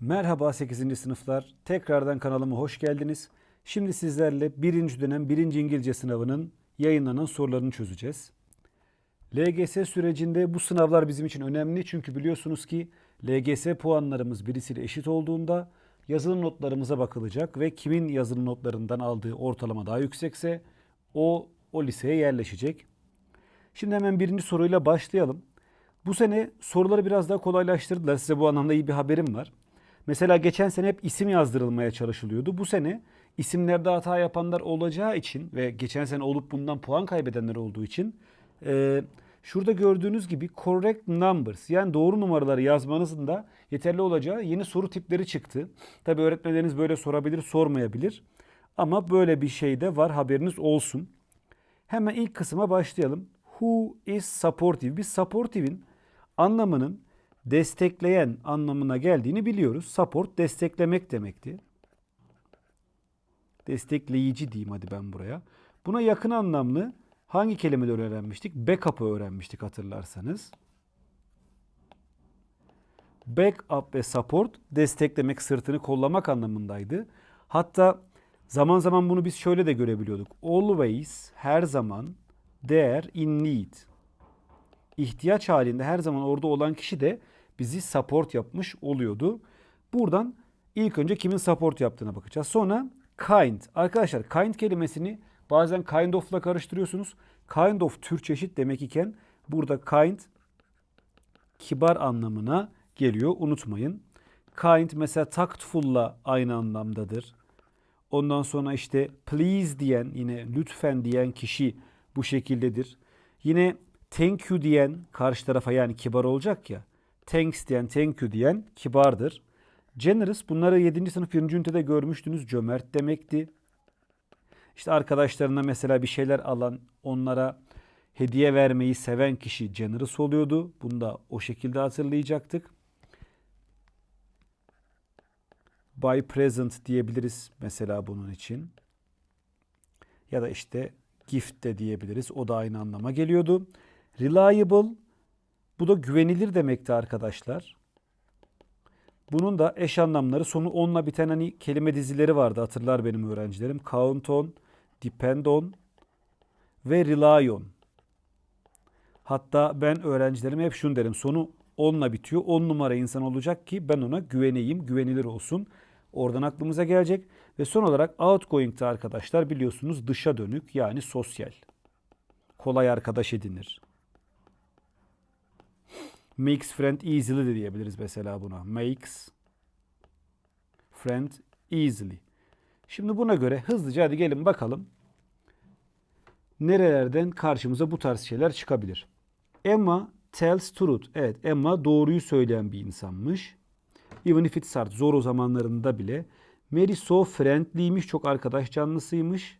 Merhaba 8. sınıflar. Tekrardan kanalıma hoş geldiniz. Şimdi sizlerle 1. dönem 1. İngilizce sınavının yayınlanan sorularını çözeceğiz. LGS sürecinde bu sınavlar bizim için önemli çünkü biliyorsunuz ki LGS puanlarımız birisiyle eşit olduğunda yazılı notlarımıza bakılacak ve kimin yazılı notlarından aldığı ortalama daha yüksekse o o liseye yerleşecek. Şimdi hemen birinci soruyla başlayalım. Bu sene soruları biraz daha kolaylaştırdılar. Size bu anlamda iyi bir haberim var. Mesela geçen sene hep isim yazdırılmaya çalışılıyordu. Bu sene isimlerde hata yapanlar olacağı için ve geçen sene olup bundan puan kaybedenler olduğu için e, şurada gördüğünüz gibi correct numbers yani doğru numaraları yazmanızın da yeterli olacağı yeni soru tipleri çıktı. Tabi öğretmenleriniz böyle sorabilir, sormayabilir. Ama böyle bir şey de var haberiniz olsun. Hemen ilk kısma başlayalım. Who is supportive? Biz supportive'in anlamının destekleyen anlamına geldiğini biliyoruz. Support desteklemek demekti. Destekleyici diyeyim hadi ben buraya. Buna yakın anlamlı hangi kelimeleri öğrenmiştik? Backup'ı öğrenmiştik hatırlarsanız. Backup ve support desteklemek, sırtını kollamak anlamındaydı. Hatta zaman zaman bunu biz şöyle de görebiliyorduk. Always, her zaman, there, in need. İhtiyaç halinde her zaman orada olan kişi de bizi support yapmış oluyordu. Buradan ilk önce kimin support yaptığına bakacağız. Sonra kind. Arkadaşlar kind kelimesini bazen kind of'la karıştırıyorsunuz. Kind of tür çeşit demek iken burada kind kibar anlamına geliyor. Unutmayın. Kind mesela tactful'la aynı anlamdadır. Ondan sonra işte please diyen yine lütfen diyen kişi bu şekildedir. Yine thank you diyen karşı tarafa yani kibar olacak ya. Thanks diyen, thank you diyen kibardır. Generous bunları 7. sınıf 1. ünitede görmüştünüz. Cömert demekti. İşte arkadaşlarına mesela bir şeyler alan, onlara hediye vermeyi seven kişi generous oluyordu. Bunu da o şekilde hatırlayacaktık. By present diyebiliriz mesela bunun için. Ya da işte gift de diyebiliriz. O da aynı anlama geliyordu. Reliable bu da güvenilir demekti arkadaşlar. Bunun da eş anlamları sonu onla biten hani kelime dizileri vardı hatırlar benim öğrencilerim. Count on, depend on ve rely on. Hatta ben öğrencilerime hep şunu derim. Sonu onla bitiyor. 10 numara insan olacak ki ben ona güveneyim, güvenilir olsun. Oradan aklımıza gelecek. Ve son olarak outgoing'de arkadaşlar biliyorsunuz dışa dönük yani sosyal. Kolay arkadaş edinir. Makes friend easily de diyebiliriz mesela buna. Makes friend easily. Şimdi buna göre hızlıca hadi gelin bakalım. Nerelerden karşımıza bu tarz şeyler çıkabilir. Emma tells truth. Evet Emma doğruyu söyleyen bir insanmış. Even if it's hard. Zor o zamanlarında bile. Mary so friendly'ymiş. Çok arkadaş canlısıymış.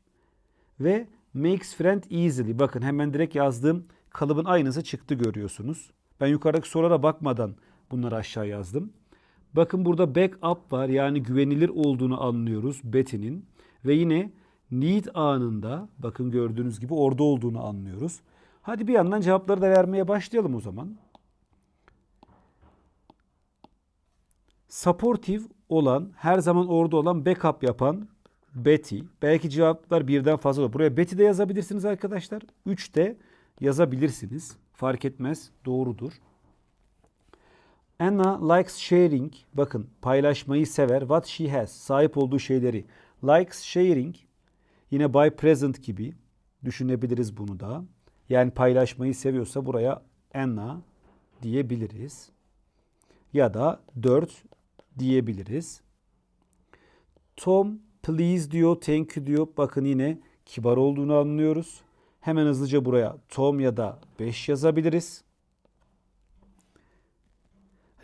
Ve makes friend easily. Bakın hemen direkt yazdığım kalıbın aynısı çıktı görüyorsunuz. Ben yukarıdaki sorulara bakmadan bunları aşağı yazdım. Bakın burada backup var. Yani güvenilir olduğunu anlıyoruz Betty'nin. Ve yine need anında bakın gördüğünüz gibi orada olduğunu anlıyoruz. Hadi bir yandan cevapları da vermeye başlayalım o zaman. Supportive olan, her zaman orada olan, backup yapan Betty. Belki cevaplar birden fazla olur. Buraya Betty de yazabilirsiniz arkadaşlar. 3 de yazabilirsiniz. Fark etmez. Doğrudur. Anna likes sharing. Bakın paylaşmayı sever. What she has. Sahip olduğu şeyleri. Likes sharing. Yine by present gibi düşünebiliriz bunu da. Yani paylaşmayı seviyorsa buraya Anna diyebiliriz. Ya da 4 diyebiliriz. Tom please diyor, thank you diyor. Bakın yine kibar olduğunu anlıyoruz. Hemen hızlıca buraya Tom ya da 5 yazabiliriz.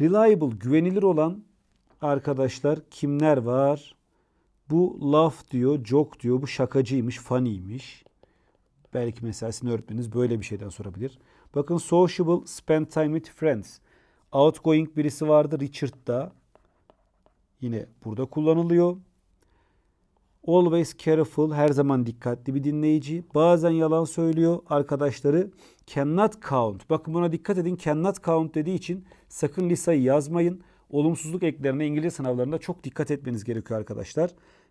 Reliable, güvenilir olan arkadaşlar kimler var? Bu laugh diyor, joke diyor. Bu şakacıymış, funny'ymiş. Belki mesela sizin öğretmeniniz böyle bir şeyden sorabilir. Bakın sociable, spend time with friends. Outgoing birisi vardı Richard'da. Yine burada kullanılıyor. Always careful, her zaman dikkatli bir dinleyici. Bazen yalan söylüyor. Arkadaşları cannot count. Bakın buna dikkat edin. Cannot count dediği için sakın Lisa'yı yazmayın. olumsuzluk eklerine İngilizce sınavlarında çok dikkat etmeniz gerekiyor arkadaşlar.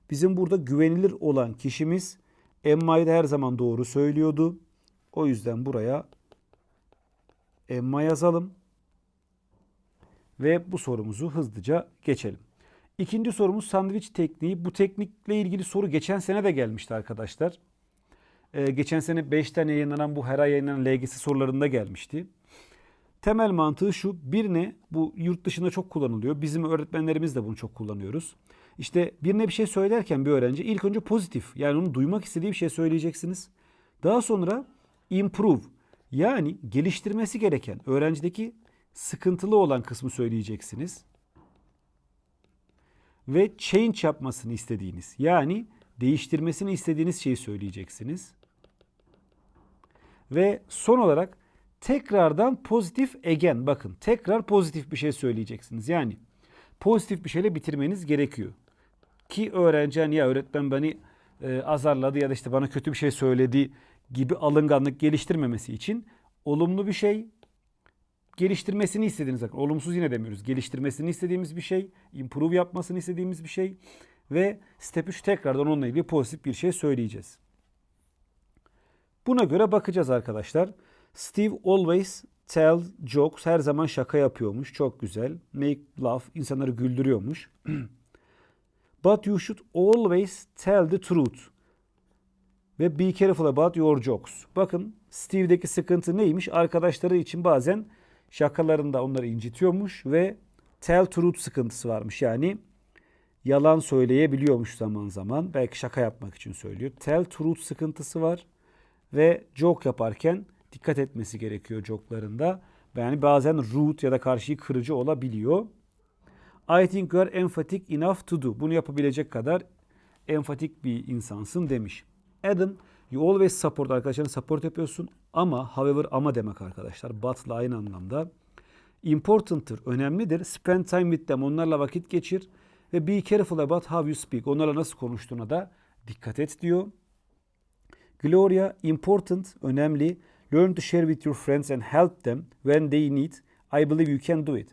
Bizim burada güvenilir olan kişimiz Emma'yı da her zaman doğru söylüyordu. O yüzden buraya Emma yazalım. Ve bu sorumuzu hızlıca geçelim. İkinci sorumuz sandviç tekniği. Bu teknikle ilgili soru geçen sene de gelmişti arkadaşlar. Ee, geçen sene 5 tane yayınlanan bu her ay yayınlanan LGS sorularında gelmişti. Temel mantığı şu. Birine bu yurt dışında çok kullanılıyor. Bizim öğretmenlerimiz de bunu çok kullanıyoruz. İşte birine bir şey söylerken bir öğrenci ilk önce pozitif yani onu duymak istediği bir şey söyleyeceksiniz. Daha sonra improve yani geliştirmesi gereken öğrencideki sıkıntılı olan kısmı söyleyeceksiniz. Ve change yapmasını istediğiniz yani değiştirmesini istediğiniz şeyi söyleyeceksiniz. Ve son olarak tekrardan pozitif again bakın tekrar pozitif bir şey söyleyeceksiniz. Yani pozitif bir şeyle bitirmeniz gerekiyor. Ki öğrenci hani ya öğretmen beni e, azarladı ya da işte bana kötü bir şey söyledi gibi alınganlık geliştirmemesi için olumlu bir şey geliştirmesini istediğiniz bakın olumsuz yine demiyoruz. Geliştirmesini istediğimiz bir şey, improve yapmasını istediğimiz bir şey ve step 3 tekrardan onunla ilgili pozitif bir şey söyleyeceğiz. Buna göre bakacağız arkadaşlar. Steve always tell jokes. Her zaman şaka yapıyormuş. Çok güzel. Make laugh. insanları güldürüyormuş. But you should always tell the truth. Ve be careful about your jokes. Bakın Steve'deki sıkıntı neymiş? Arkadaşları için bazen şakalarında onları incitiyormuş ve tell truth sıkıntısı varmış. Yani yalan söyleyebiliyormuş zaman zaman. Belki şaka yapmak için söylüyor. Tell truth sıkıntısı var ve joke yaparken dikkat etmesi gerekiyor joke'larında. Yani bazen rude ya da karşıyı kırıcı olabiliyor. I think you are emphatic enough to do. Bunu yapabilecek kadar enfatik bir insansın demiş. Adam, you always support arkadaşlarını support yapıyorsun ama however ama demek arkadaşlar. But'la aynı anlamda. Important'tır, önemlidir. Spend time with them, onlarla vakit geçir. Ve be careful about how you speak. Onlarla nasıl konuştuğuna da dikkat et diyor. Gloria, important, önemli. Learn to share with your friends and help them when they need. I believe you can do it.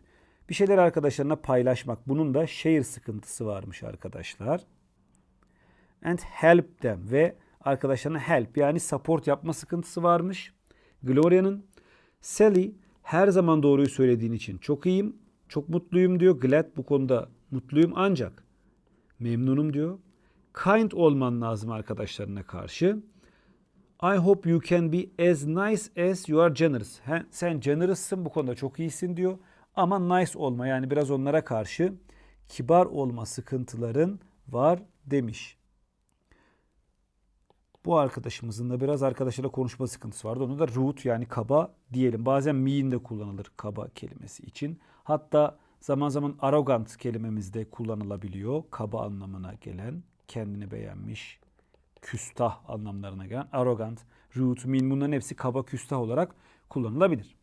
Bir şeyler arkadaşlarına paylaşmak. Bunun da share sıkıntısı varmış arkadaşlar. And help them ve arkadaşlarına help yani support yapma sıkıntısı varmış. Gloria'nın Sally her zaman doğruyu söylediğin için çok iyiyim, çok mutluyum diyor. Glad bu konuda mutluyum ancak memnunum diyor. Kind olman lazım arkadaşlarına karşı. I hope you can be as nice as you are generous. He, sen generous'sın bu konuda çok iyisin diyor. Ama nice olma yani biraz onlara karşı kibar olma sıkıntıların var demiş. Bu arkadaşımızın da biraz arkadaşlarla konuşma sıkıntısı vardı. Onu da rude yani kaba diyelim. Bazen mean de kullanılır kaba kelimesi için. Hatta zaman zaman arrogant kelimemiz de kullanılabiliyor. Kaba anlamına gelen, kendini beğenmiş, küstah anlamlarına gelen arrogant, rude, mean bunların hepsi kaba küstah olarak kullanılabilir.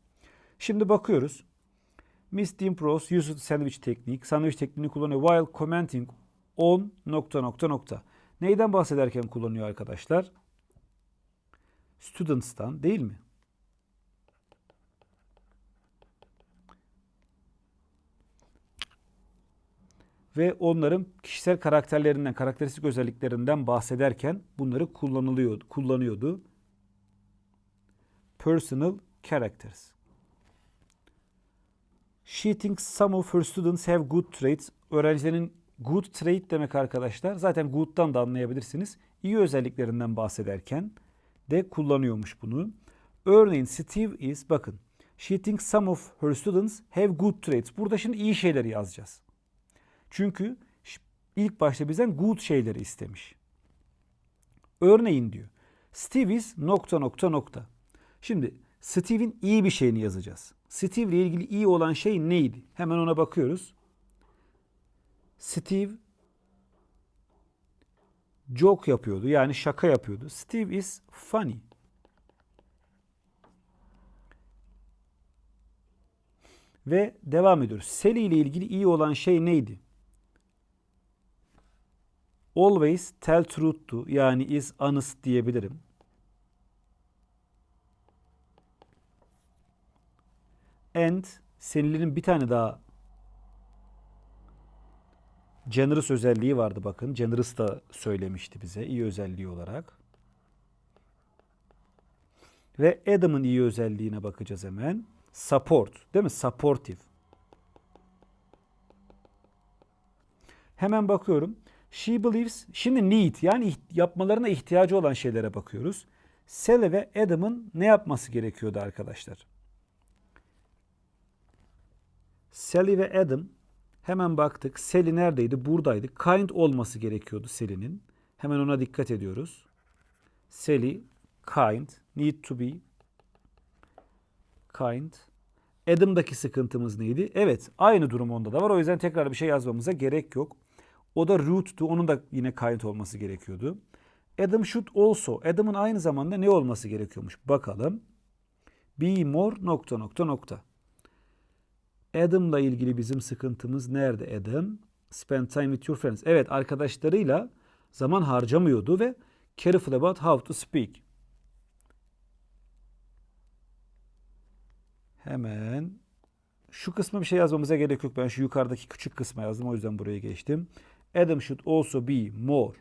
Şimdi bakıyoruz. Miss Dimpros uses sandwich teknik. Sandwich tekniğini kullanıyor while commenting on nokta nokta nokta. Neyden bahsederken kullanıyor arkadaşlar? Students'tan değil mi? Ve onların kişisel karakterlerinden, karakteristik özelliklerinden bahsederken bunları kullanılıyor, kullanıyordu. Personal characters. She thinks some of her students have good traits. Öğrencilerin good trait demek arkadaşlar. Zaten good'dan da anlayabilirsiniz. İyi özelliklerinden bahsederken de kullanıyormuş bunu. Örneğin Steve is bakın. She thinks some of her students have good traits. Burada şimdi iyi şeyleri yazacağız. Çünkü ilk başta bizden good şeyleri istemiş. Örneğin diyor. Steve is nokta nokta nokta. Şimdi Steve'in iyi bir şeyini yazacağız. Steve ile ilgili iyi olan şey neydi? Hemen ona bakıyoruz. Steve joke yapıyordu. Yani şaka yapıyordu. Steve is funny. Ve devam ediyoruz. Sally ile ilgili iyi olan şey neydi? Always tell truth'tu. Yani is honest diyebilirim. And Sally'nin bir tane daha Generous özelliği vardı bakın. Generous da söylemişti bize iyi özelliği olarak. Ve Adam'ın iyi özelliğine bakacağız hemen. Support değil mi? Supportive. Hemen bakıyorum. She believes, şimdi need yani yapmalarına ihtiyacı olan şeylere bakıyoruz. Sally ve Adam'ın ne yapması gerekiyordu arkadaşlar? Sally ve Adam hemen baktık. Sally neredeydi? Buradaydı. Kind olması gerekiyordu Sally'nin. Hemen ona dikkat ediyoruz. Sally kind need to be kind. Adam'daki sıkıntımız neydi? Evet, aynı durum onda da var. O yüzden tekrar bir şey yazmamıza gerek yok. O da rude'tu. Onun da yine kind olması gerekiyordu. Adam should also. Adam'ın aynı zamanda ne olması gerekiyormuş? Bakalım. Be more nokta nokta nokta. Adam'la ilgili bizim sıkıntımız nerede Adam? Spend time with your friends. Evet arkadaşlarıyla zaman harcamıyordu ve careful about how to speak. Hemen şu kısma bir şey yazmamıza gerek yok. Ben şu yukarıdaki küçük kısma yazdım. O yüzden buraya geçtim. Adam should also be more.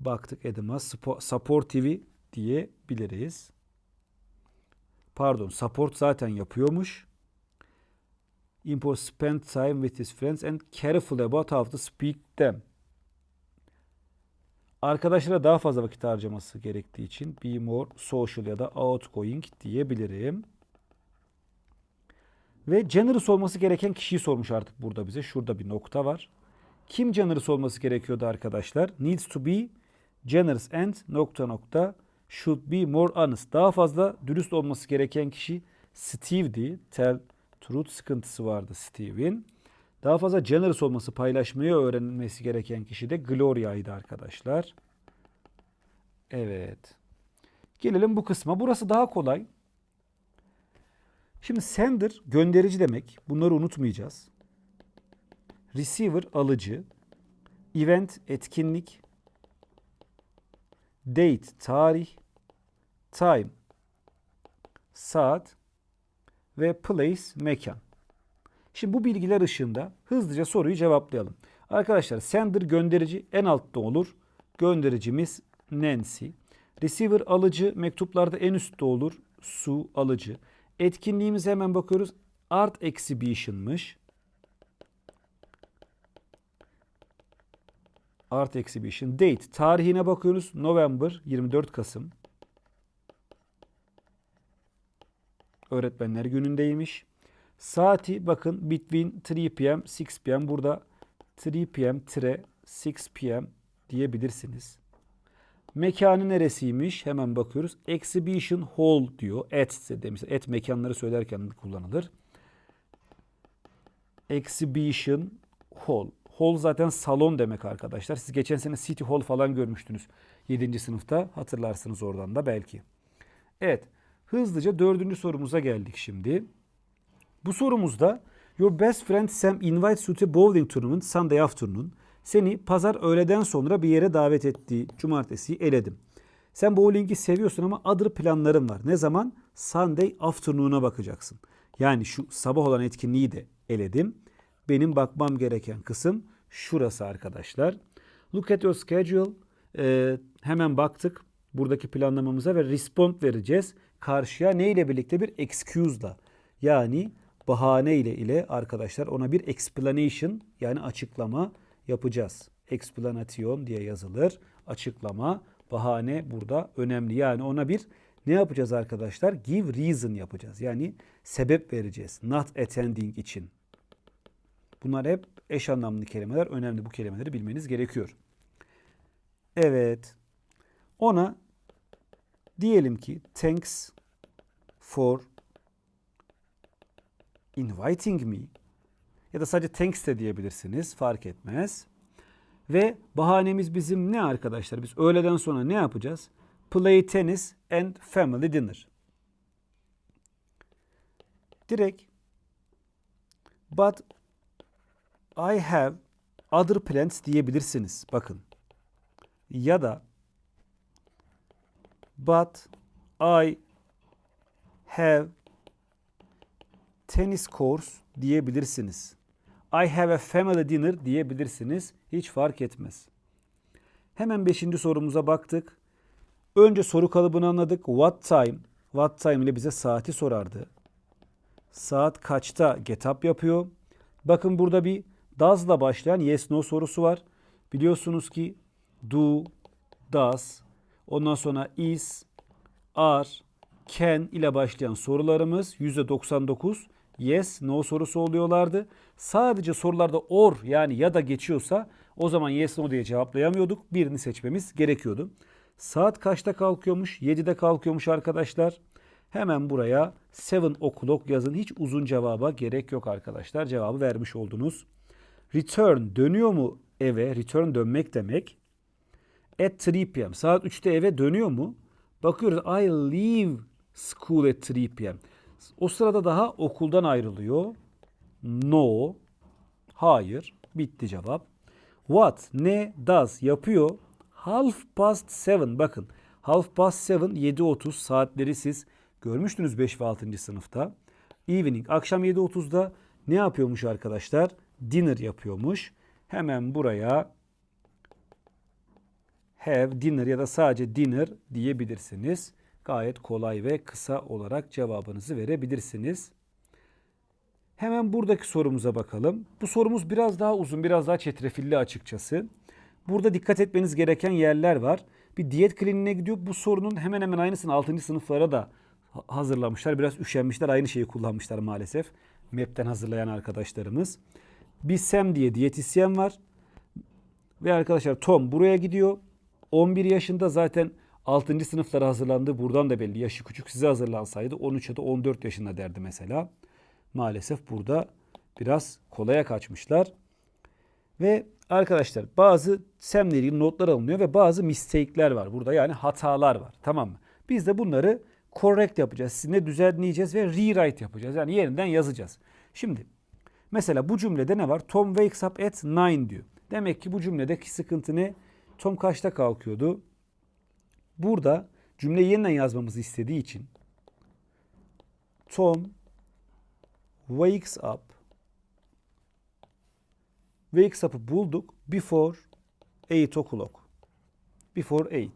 Baktık Adam'a supportive diyebiliriz. Pardon support zaten yapıyormuş. Import spend time with his friends and careful about how to speak them. Arkadaşlara daha fazla vakit harcaması gerektiği için be more social ya da outgoing diyebilirim. Ve generous olması gereken kişiyi sormuş artık burada bize. Şurada bir nokta var. Kim generous olması gerekiyordu arkadaşlar? Needs to be generous and nokta nokta should be more honest. Daha fazla dürüst olması gereken kişi Steve'di. Tell truth sıkıntısı vardı Steve'in. Daha fazla generous olması, paylaşmayı öğrenmesi gereken kişi de Gloria'ydı arkadaşlar. Evet. Gelelim bu kısma. Burası daha kolay. Şimdi sender gönderici demek. Bunları unutmayacağız. Receiver alıcı. Event etkinlik. Date tarih. Time saat ve place mekan. Şimdi bu bilgiler ışığında hızlıca soruyu cevaplayalım. Arkadaşlar sender gönderici en altta olur. Göndericimiz Nancy. Receiver alıcı mektuplarda en üstte olur. Su alıcı. Etkinliğimize hemen bakıyoruz. Art Exhibition'mış. Art Exhibition. Date. Tarihine bakıyoruz. November 24 Kasım. Öğretmenler günündeymiş. Saati bakın between 3 p.m. 6 p.m. Burada 3 p.m. 6 p.m. diyebilirsiniz. Mekanı neresiymiş? Hemen bakıyoruz. Exhibition Hall diyor. At demiş. At mekanları söylerken kullanılır. Exhibition Hall. Hall zaten salon demek arkadaşlar. Siz geçen sene City Hall falan görmüştünüz. 7. sınıfta hatırlarsınız oradan da belki. Evet. Hızlıca dördüncü sorumuza geldik şimdi. Bu sorumuzda Your best friend Sam invites you to bowling tournament Sunday afternoon. Seni pazar öğleden sonra bir yere davet ettiği cumartesiyi eledim. Sen bowling'i seviyorsun ama other planların var. Ne zaman? Sunday afternoon'a bakacaksın. Yani şu sabah olan etkinliği de eledim. Benim bakmam gereken kısım şurası arkadaşlar. Look at your schedule. Ee, hemen baktık buradaki planlamamıza ve respond vereceğiz. Karşıya ne ile birlikte bir excuse'la yani bahane ile ile arkadaşlar ona bir explanation yani açıklama yapacağız. Explanation diye yazılır. Açıklama, bahane burada önemli. Yani ona bir ne yapacağız arkadaşlar? Give reason yapacağız. Yani sebep vereceğiz. Not attending için. Bunlar hep eş anlamlı kelimeler. Önemli bu kelimeleri bilmeniz gerekiyor. Evet. Ona diyelim ki thanks for inviting me ya da sadece thanks de diyebilirsiniz. Fark etmez. Ve bahanemiz bizim ne arkadaşlar? Biz öğleden sonra ne yapacağız? Play tennis and family dinner. Direkt but I have other plans diyebilirsiniz. Bakın. Ya da but I have tennis course diyebilirsiniz. I have a family dinner diyebilirsiniz. Hiç fark etmez. Hemen 5. sorumuza baktık. Önce soru kalıbını anladık. What time? What time ile bize saati sorardı. Saat kaçta get up yapıyor? Bakın burada bir does'la başlayan yes no sorusu var. Biliyorsunuz ki do, does, ondan sonra is, are, can ile başlayan sorularımız %99 yes, no sorusu oluyorlardı. Sadece sorularda or yani ya da geçiyorsa o zaman yes, no diye cevaplayamıyorduk. Birini seçmemiz gerekiyordu. Saat kaçta kalkıyormuş? 7'de kalkıyormuş arkadaşlar. Hemen buraya 7 o'clock yazın. Hiç uzun cevaba gerek yok arkadaşlar. Cevabı vermiş oldunuz. Return dönüyor mu eve? Return dönmek demek. At 3 p.m. Saat 3'te eve dönüyor mu? Bakıyoruz I leave school at 3 p.m. O sırada daha okuldan ayrılıyor. No. Hayır. Bitti cevap. What? Ne? Does? Yapıyor. Half past 7. Bakın. Half past 7 7.30 saatleri siz görmüştünüz 5 ve 6. sınıfta. Evening. Akşam 7.30'da ne yapıyormuş arkadaşlar? Dinner yapıyormuş. Hemen buraya have dinner ya da sadece dinner diyebilirsiniz. Gayet kolay ve kısa olarak cevabınızı verebilirsiniz. Hemen buradaki sorumuza bakalım. Bu sorumuz biraz daha uzun, biraz daha çetrefilli açıkçası. Burada dikkat etmeniz gereken yerler var. Bir diyet kliniğine gidiyor. Bu sorunun hemen hemen aynısını 6. sınıflara da ha- hazırlamışlar. Biraz üşenmişler. Aynı şeyi kullanmışlar maalesef. MEP'ten hazırlayan arkadaşlarımız. Bir Sam diye diyetisyen var. Ve arkadaşlar Tom buraya gidiyor. 11 yaşında zaten 6. sınıflara hazırlandı. Buradan da belli. Yaşı küçük size hazırlansaydı 13 ya da 14 yaşında derdi mesela. Maalesef burada biraz kolaya kaçmışlar. Ve arkadaşlar bazı SEM'le ilgili notlar alınıyor ve bazı mistake'ler var burada. Yani hatalar var. Tamam mı? Biz de bunları correct yapacağız. Sizinle düzenleyeceğiz ve rewrite yapacağız. Yani yeniden yazacağız. Şimdi mesela bu cümlede ne var? Tom wakes up at 9 diyor. Demek ki bu cümledeki sıkıntı ne? Tom kaçta kalkıyordu? Burada cümleyi yeniden yazmamızı istediği için Tom wakes up wakes up'ı bulduk before 8 o'clock. Before 8.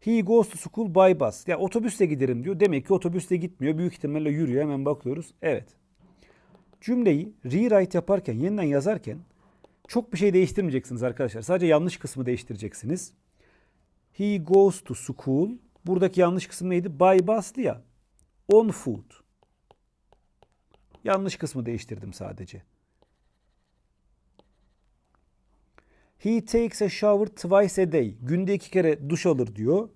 He goes to school by bus. Ya otobüsle giderim diyor. Demek ki otobüsle gitmiyor. Büyük ihtimalle yürüyor. Hemen bakıyoruz. Evet. Cümleyi rewrite yaparken, yeniden yazarken çok bir şey değiştirmeyeceksiniz arkadaşlar. Sadece yanlış kısmı değiştireceksiniz. He goes to school. Buradaki yanlış kısım neydi? By bus'tı ya. On foot. Yanlış kısmı değiştirdim sadece. He takes a shower twice a day. Günde iki kere duş alır diyor.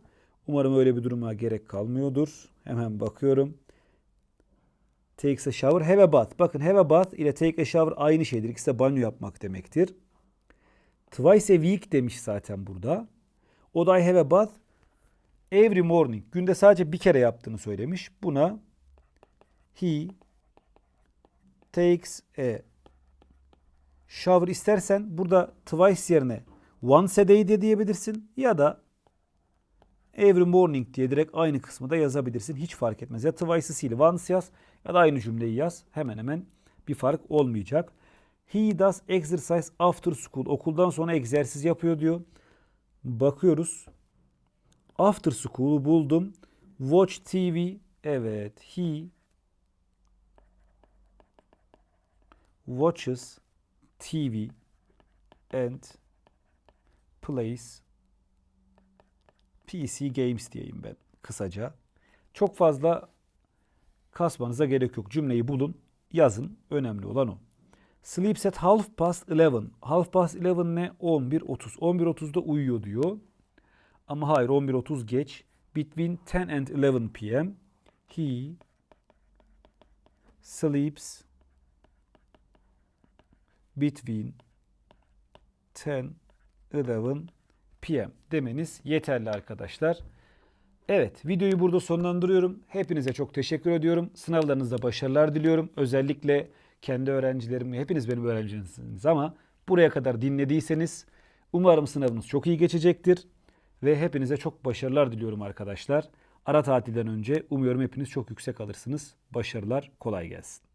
Umarım öyle bir duruma gerek kalmıyordur. Hemen bakıyorum. Takes a shower, have a bath. Bakın have a bath ile take a shower aynı şeydir. İkisi de banyo yapmak demektir. Twice a week demiş zaten burada. O da I have a bath every morning. Günde sadece bir kere yaptığını söylemiş. Buna he takes a shower istersen burada twice yerine once a day de diyebilirsin ya da every morning diye direkt aynı kısmı da yazabilirsin. Hiç fark etmez. Ya twice'ı sil, once yaz ya da aynı cümleyi yaz. Hemen hemen bir fark olmayacak. He does exercise after school. Okuldan sonra egzersiz yapıyor diyor. Bakıyoruz. After school'u buldum. Watch TV. Evet. He watches TV and plays PC games diyeyim ben kısaca. Çok fazla kasmanıza gerek yok. Cümleyi bulun, yazın. Önemli olan o. Sleeps at half past 11. Half past 11 ne? 11.30. 11.30'da uyuyor diyor. Ama hayır 11.30 geç. Between 10 and 11 p.m. He sleeps between 10 11 p.m. demeniz yeterli arkadaşlar. Evet videoyu burada sonlandırıyorum. Hepinize çok teşekkür ediyorum. Sınavlarınızda başarılar diliyorum. Özellikle kendi öğrencilerim, hepiniz benim öğrencimsiniz ama buraya kadar dinlediyseniz umarım sınavınız çok iyi geçecektir. Ve hepinize çok başarılar diliyorum arkadaşlar. Ara tatilden önce umuyorum hepiniz çok yüksek alırsınız. Başarılar, kolay gelsin.